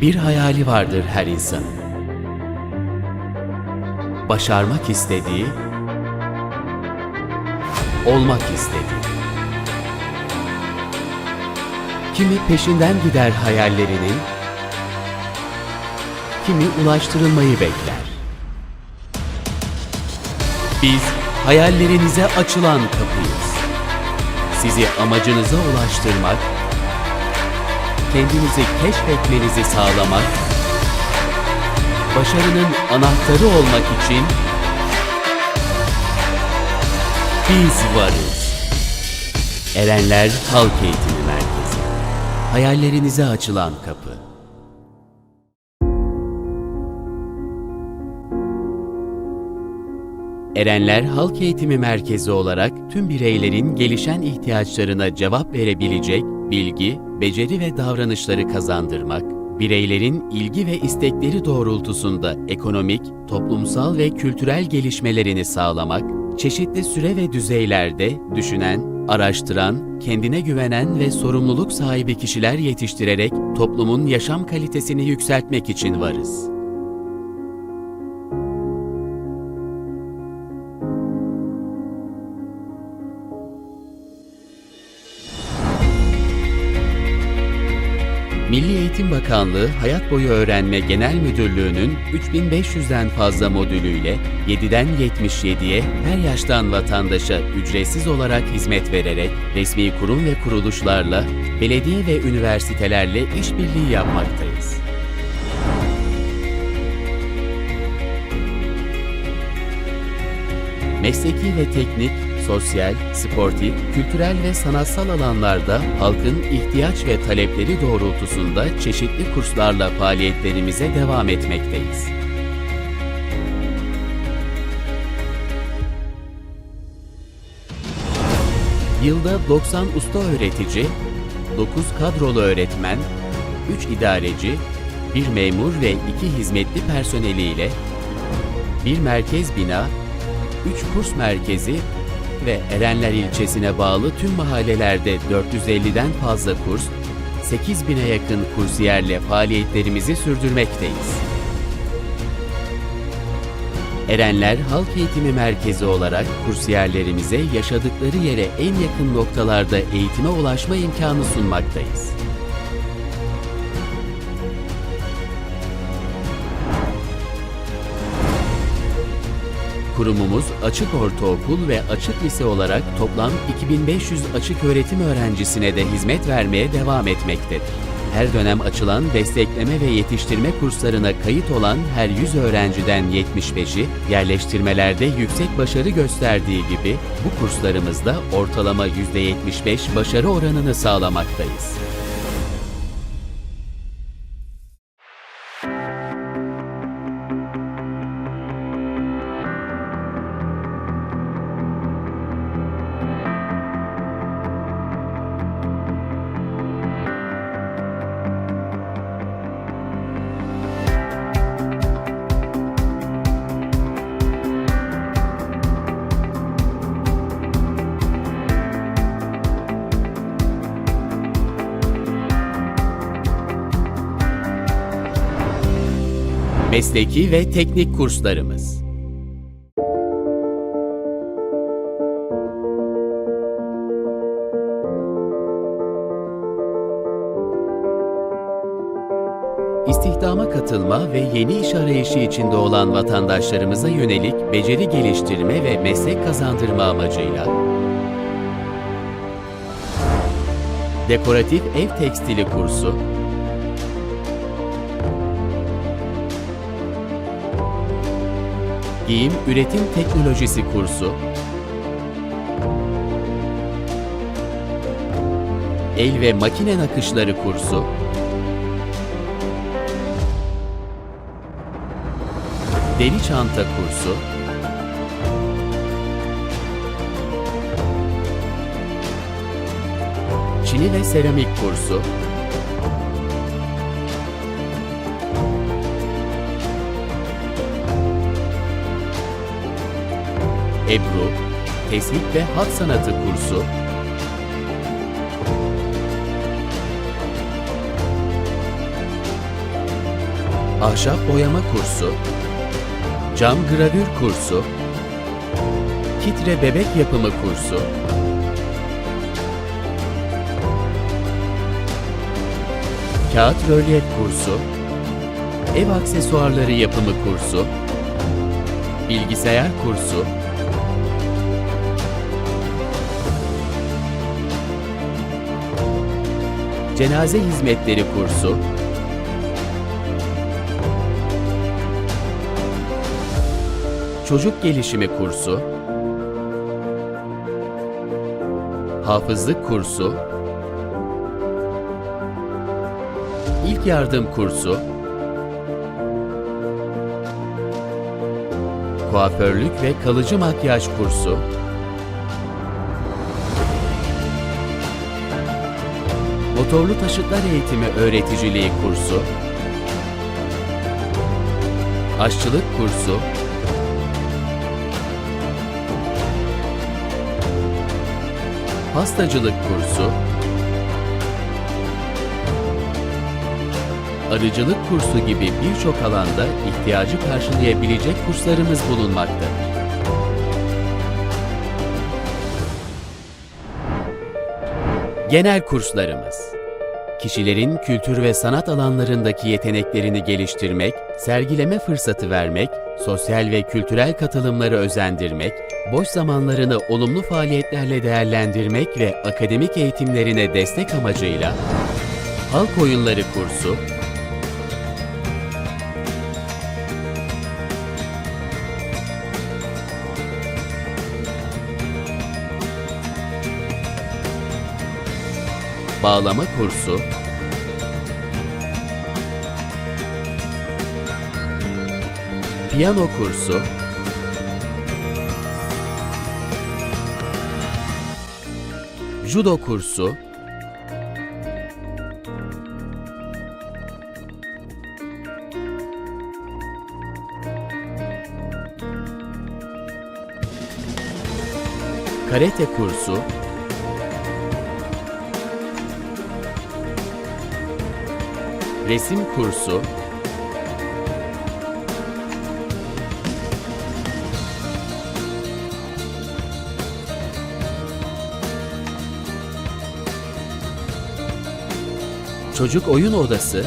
Bir hayali vardır her insanın. Başarmak istediği, olmak istediği. Kimi peşinden gider hayallerinin, kimi ulaştırılmayı bekler. Biz hayallerinize açılan kapıyız. Sizi amacınıza ulaştırmak, kendinizi keşfetmenizi sağlamak, başarının anahtarı olmak için biz varız. Erenler Halk Eğitimi Merkezi. Hayallerinize açılan kapı. Erenler Halk Eğitimi Merkezi olarak tüm bireylerin gelişen ihtiyaçlarına cevap verebilecek bilgi, beceri ve davranışları kazandırmak, bireylerin ilgi ve istekleri doğrultusunda ekonomik, toplumsal ve kültürel gelişmelerini sağlamak, çeşitli süre ve düzeylerde düşünen, araştıran, kendine güvenen ve sorumluluk sahibi kişiler yetiştirerek toplumun yaşam kalitesini yükseltmek için varız. Milli Eğitim Bakanlığı Hayat Boyu Öğrenme Genel Müdürlüğü'nün 3500'den fazla modülüyle 7'den 77'ye her yaştan vatandaşa ücretsiz olarak hizmet vererek resmi kurum ve kuruluşlarla, belediye ve üniversitelerle işbirliği yapmaktayız. Mesleki ve teknik, sosyal, sportif, kültürel ve sanatsal alanlarda halkın ihtiyaç ve talepleri doğrultusunda çeşitli kurslarla faaliyetlerimize devam etmekteyiz. Yılda 90 usta öğretici, 9 kadrolu öğretmen, 3 idareci, 1 memur ve 2 hizmetli personeliyle bir merkez bina, 3 kurs merkezi ve Erenler ilçesine bağlı tüm mahallelerde 450'den fazla kurs, 8000'e yakın kursiyerle faaliyetlerimizi sürdürmekteyiz. Erenler Halk Eğitimi Merkezi olarak kursiyerlerimize yaşadıkları yere en yakın noktalarda eğitime ulaşma imkanı sunmaktayız. Kurumumuz açık ortaokul ve açık lise olarak toplam 2500 açık öğretim öğrencisine de hizmet vermeye devam etmektedir. Her dönem açılan destekleme ve yetiştirme kurslarına kayıt olan her 100 öğrenciden 75'i yerleştirmelerde yüksek başarı gösterdiği gibi bu kurslarımızda ortalama %75 başarı oranını sağlamaktayız. Mesleki ve teknik kurslarımız. İstihdama katılma ve yeni iş arayışı içinde olan vatandaşlarımıza yönelik beceri geliştirme ve meslek kazandırma amacıyla Dekoratif Ev Tekstili kursu, Giyim Üretim Teknolojisi kursu, El ve Makine Nakışları kursu, Deri Çanta kursu, Çini ve Seramik kursu, Ebru, Tesbih ve Hat Sanatı kursu, ahşap boyama kursu, cam gravür kursu, kitre bebek yapımı kursu, kağıt rölyef kursu, ev aksesuarları yapımı kursu, bilgisayar kursu, cenaze hizmetleri kursu, çocuk gelişimi kursu, hafızlık kursu, ilk yardım kursu, kuaförlük ve kalıcı makyaj kursu, motorlu taşıtlar eğitimi öğreticiliği kursu, aşçılık kursu, pastacılık kursu, arıcılık kursu gibi birçok alanda ihtiyacı karşılayabilecek kurslarımız bulunmaktadır. Genel kurslarımız Kişilerin kültür ve sanat alanlarındaki yeteneklerini geliştirmek, sergileme fırsatı vermek, sosyal ve kültürel katılımları özendirmek, boş zamanlarını olumlu faaliyetlerle değerlendirmek ve akademik eğitimlerine destek amacıyla Halk Oyunları kursu, bağlama kursu, piyano kursu, judo kursu, karate kursu, resim kursu, çocuk oyun odası,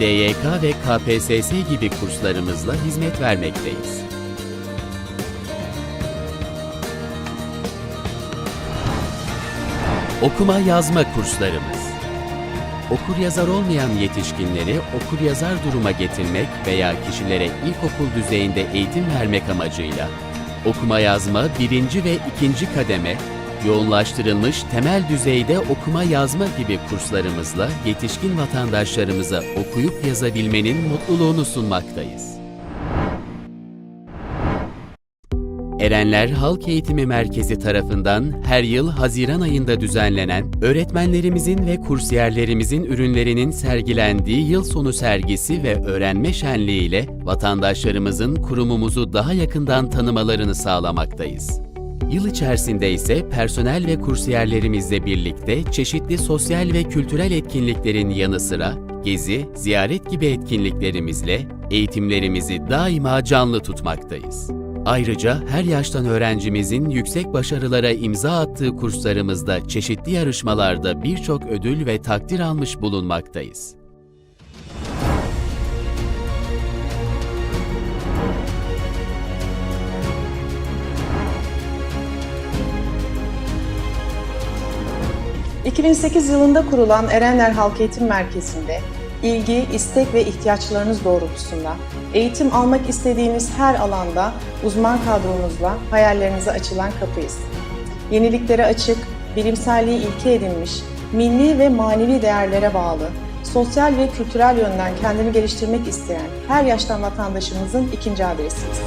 DYK ve KPSS gibi kurslarımızla hizmet vermekteyiz. Okuma yazma kurslarımız. Okur yazar olmayan yetişkinleri okur yazar duruma getirmek veya kişilere ilkokul düzeyinde eğitim vermek amacıyla okuma yazma birinci ve ikinci kademe, yoğunlaştırılmış temel düzeyde okuma yazma gibi kurslarımızla yetişkin vatandaşlarımıza okuyup yazabilmenin mutluluğunu sunmaktayız. Erenler Halk Eğitimi Merkezi tarafından her yıl Haziran ayında düzenlenen öğretmenlerimizin ve kursiyerlerimizin ürünlerinin sergilendiği yıl sonu sergisi ve öğrenme şenliği ile vatandaşlarımızın kurumumuzu daha yakından tanımalarını sağlamaktayız. Yıl içerisinde ise personel ve kursiyerlerimizle birlikte çeşitli sosyal ve kültürel etkinliklerin yanı sıra gezi, ziyaret gibi etkinliklerimizle eğitimlerimizi daima canlı tutmaktayız. Ayrıca her yaştan öğrencimizin yüksek başarılara imza attığı kurslarımızda çeşitli yarışmalarda birçok ödül ve takdir almış bulunmaktayız. ...2008 yılında kurulan Erenler Halk Eğitim Merkezi'nde ilgi, istek ve ihtiyaçlarınız doğrultusunda eğitim almak istediğiniz her alanda uzman kadromuzla hayallerinize açılan kapıyız. Yeniliklere açık, bilimselliği ilke edinmiş, milli ve manevi değerlere bağlı, sosyal ve kültürel yönden kendini geliştirmek isteyen her yaştan vatandaşımızın ikinci adresiyiz.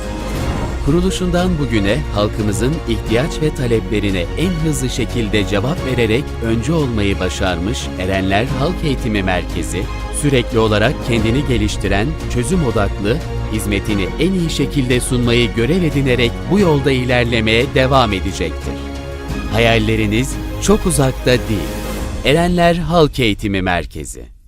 Kuruluşundan bugüne halkımızın ihtiyaç ve taleplerine en hızlı şekilde cevap vererek öncü olmayı başarmış Erenler Halk Eğitimi Merkezi, sürekli olarak kendini geliştiren, çözüm odaklı, hizmetini en iyi şekilde sunmayı görev edinerek bu yolda ilerlemeye devam edecektir. Hayalleriniz çok uzakta değil. Erenler Halk Eğitimi Merkezi